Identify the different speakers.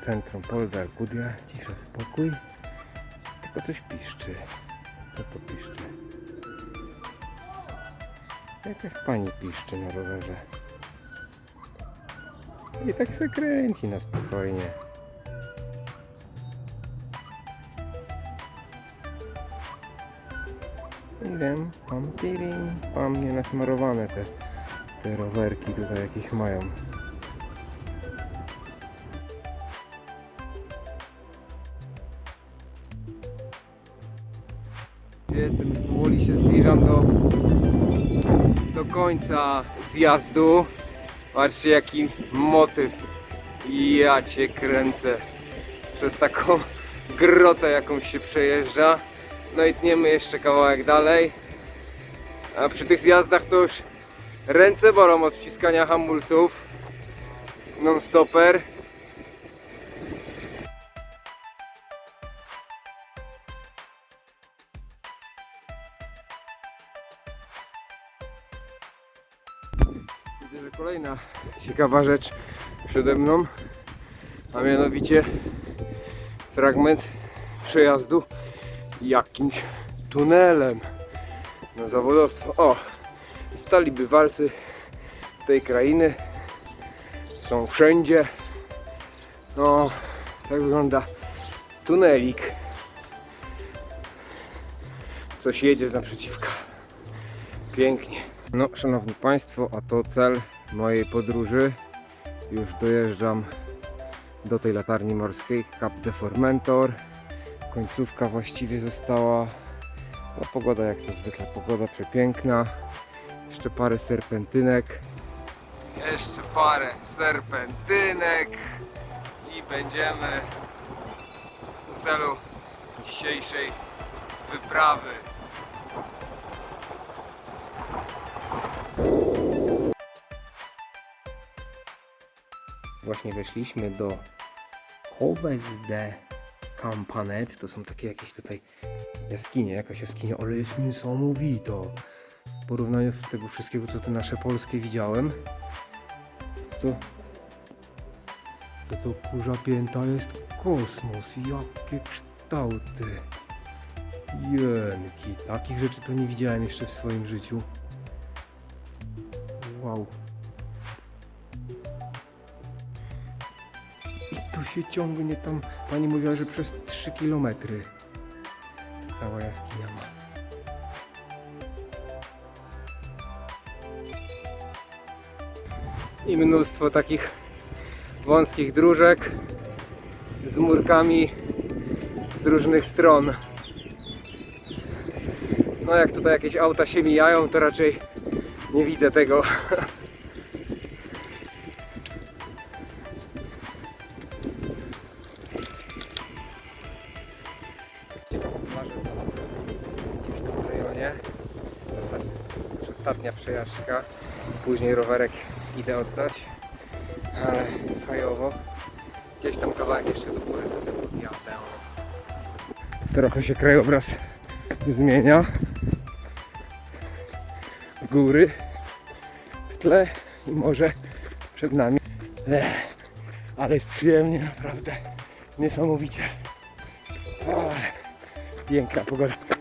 Speaker 1: centrum Polda Alcudia. Cisza, spokój. Tylko coś piszczy. Co to piszczy? Jakaś pani piszczy na rowerze. I tak se kręci na spokojnie. Nie wiem, pam tiring, pam nie nasmarowane te, te rowerki tutaj jakieś mają. Jestem, już powoli się zbliżam do, do końca zjazdu. Patrzcie jaki motyw. Ja cię kręcę. Przez taką grotę jakąś się przejeżdża. No i tniemy jeszcze kawałek dalej. A przy tych zjazdach to już ręce bolą od wciskania hamulców. Non-stopper. Że kolejna ciekawa rzecz przede mną, a mianowicie fragment przejazdu jakimś tunelem na zawodowstwo. O, stali bywalcy tej krainy są wszędzie. No, tak wygląda tunelik. Coś jedzie z naprzeciwka. Pięknie. No, szanowni Państwo, a to cel mojej podróży. Już dojeżdżam do tej latarni morskiej Cap de Formentor. Końcówka właściwie została. No, pogoda jak to zwykle, pogoda przepiękna. Jeszcze parę serpentynek. Jeszcze parę serpentynek i będziemy u celu dzisiejszej wyprawy. Właśnie weszliśmy do Coves de Campanet. To są takie jakieś tutaj jaskinie, jakaś jaskinia, ale jest niesamowita. W porównaniu z tego wszystkiego, co te nasze polskie widziałem, to to, to kurza pięta jest kosmos. Jakie kształty. Jenki, takich rzeczy to nie widziałem jeszcze w swoim życiu. Wow. Tu się ciągnie tam, pani mówiła, że przez 3 km cała jaskinia ma. I mnóstwo takich wąskich dróżek z murkami z różnych stron. No jak tutaj jakieś auta się mijają, to raczej nie widzę tego. rejonie. Ostatnia, ostatnia przejażdżka. Później rowerek idę oddać. Ale fajowo. Gdzieś tam kawałek jeszcze do góry sobie podjadę. Trochę się krajobraz zmienia. Góry w tle i może przed nami. Ech, ale jest przyjemnie, naprawdę. Niesamowicie. Ale piękna pogoda.